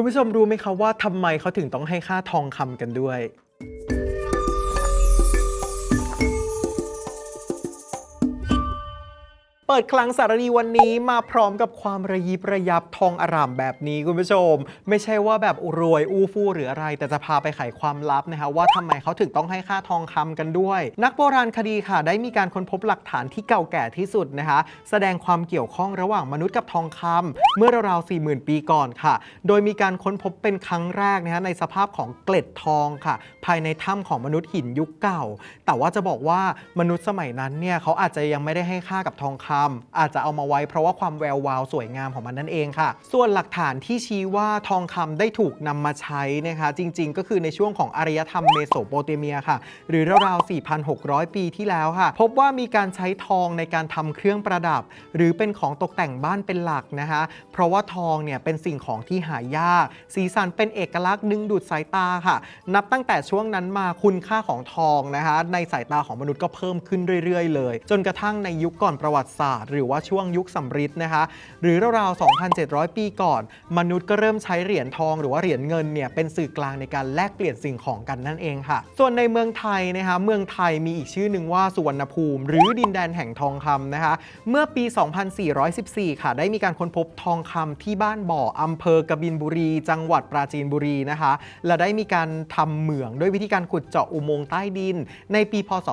คุณผู้ชมรู้ไหมคะว่าทำไมเขาถึงต้องให้ค่าทองคำกันด้วย ดคลังสารดีวันนี้มาพร้อมกับความระยิบระยับทองอร่ามแบบนี้คุณผู้ชม ไม่ใช่ว่าแบบรวยอู้ฟู่หรืออะไร แต่จะพาไปไขความลับนะคะว่าทำไมเขาถึงต้องให้ค่าทองคำกันด้วย นักโบราณคดีค่ะได้มีการค้นพบหลักฐานที่เก่าแก่ที่สุดนะคะแสดงความเกี่ยวข้องระหว่างมนุษย์กับทองคำเมื่อราวๆ40,000 ปีก่อนค่ะ โดยมีการค้นพบเป็นครั้งแรกนะคะในสภาพของเกล็ดทองค่ะ ภายในถ้ำของมนุษย์หินยุคเก่า แต่ว่าจะบอกว่ามนุษย์สมัยนั้นเนี่ยเขาอาจจะยังไม่ได้ให้ค่ากับทองคำอาจจะเอามาไว้เพราะว่าความแวววาวสวยงามของมันนั่นเองค่ะ ส่วนหลักฐานที่ชี้ว่าทองคำได้ถูกนำมาใช้นะคะจริง ๆ ก็คือในช่วงของอารยธรรมเมโสโปเตเมียค่ะ หรือราวๆ 4,600 ปีที่แล้วค่ะ พบว่ามีการใช้ทองในการทำเครื่องประดับ หรือเป็นของตกแต่งบ้านเป็นหลักนะคะเพราะว่าทองเนี่ยเป็นสิ่งของที่หายาก สีสันเป็นเอกลักษณ์ดึงดูดสายตาค่ะ นับตั้งแต่ช่วงนั้นมาคุณค่าของทองนะคะในสายตาของมนุษย์ก็เพิ่มขึ้นเรื่อย ๆ เลย จนกระทั่งในยุคก่อนประวัติศาสตร์หรือว่าช่วงยุคสำริดนะคะ หรือราวๆ 2,700 ปีก่อน มนุษย์ก็เริ่มใช้เหรียญทองหรือว่าเหรียญเงินเนี่ยเป็นสื่อกลางในการแลกเปลี่ยนสิ่งของกันนั่นเองค่ะ ส่วนในเมืองไทยนะคะเมืองไทยมีอีกชื่อหนึ่งว่าสุวรรณภูมิ หรือดินแดนแห่งทองคำนะคะ เมื่อปี 2414 ค่ะ ได้มีการค้นพบทองคำที่บ้านบ่ออำเภอกบินบุรี จังหวัดปราจีนบุรีนะคะ และได้มีการทำเหมืองด้วยวิธีการขุดเจาะอุโมงค์ใต้ดิน ในปีพศ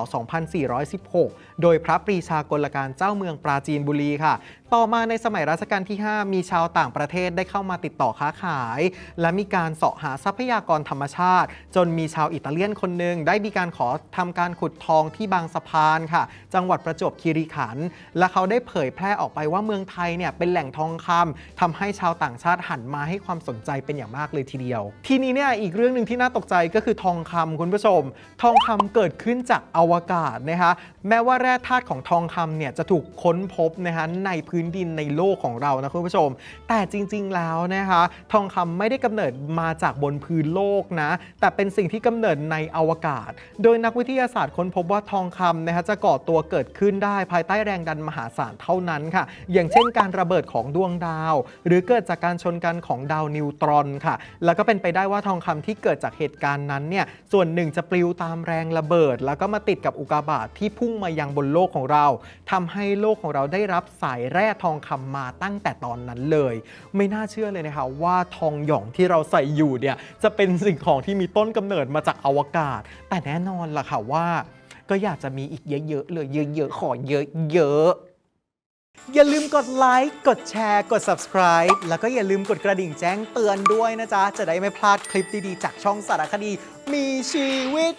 2416 โดยพระปรีชากลการเจ้าเมืองปราจีนบุรีค่ะ ต่อมาในสมัยรัชกาลที่ 5 มีชาวต่างประเทศได้เข้ามาติดต่อค้าขาย และมีการเสาะหาทรัพยากรธรรมชาติ จนมีชาวอิตาเลียนคนหนึ่งได้มีการขอทำการขุดทองที่บางสะพานค่ะ จังหวัดประจวบคีรีขันธ์และเขาได้เผยแพร่ออกไปว่าเมืองไทยเนี่ยเป็นแหล่งทองคำทำให้ชาวต่างชาติหันมาให้ความสนใจเป็นอย่างมากเลยทีเดียว ทีนี้เนี่ยอีกเรื่องหนึ่งที่น่าตกใจก็คือทองคำคุณผู้ชม ทองคำเกิดขึ้นจากอวกาศนะคะแม้ว่าแร่ธาตุของทองคำเนี่ยจะถูกค้นพบนะคะในพื้นดินในโลกของเรานะคุณผู้ชม แต่จริง ๆ แล้วนะคะทองคำไม่ได้กำเนิดมาจากบนพื้นโลกนะแต่เป็นสิ่งที่กำเนิดในอวกาศ โดยนักวิทยาศาสตร์ค้นพบว่าทองคำนะคะจะก่อตัวเกิดขึ้นได้ภายใต้แรงดันมหาศาลเท่านั้นค่ะ อย่างเช่นการระเบิดของดวงดาว หรือเกิดจากการชนกันของดาวนิวตรอนค่ะ แล้วก็เป็นไปได้ว่าทองคำที่เกิดจากเหตุการณ์นั้นเนี่ยส่วนหนึ่งจะปลิวตามแรงระเบิด แล้วก็มาติดกับอุกกาบาตที่พุ่งมายังบนโลกของเราทำให้โลกของเราได้รับสายแร่ทองคำมาตั้งแต่ตอนนั้นเลย ไม่น่าเชื่อเลยนะคะว่าทองหยองที่เราใส่อยู่เนี่ยจะเป็นสิ่งของที่มีต้นกำเนิดมาจากอวกาศ แต่แน่นอนล่ะค่ะว่า ก็อยากจะมีอีกเยอะๆเลยเยอะๆขอเยอะๆอย่าลืมกดไลค์ กดแชร์ กด subscribe แล้วก็อย่าลืมกดกระดิ่งแจ้งเตือนด้วยนะจ๊ะ จะได้ไม่พลาดคลิปดี ๆ จากช่องสารคดี มีชีวิต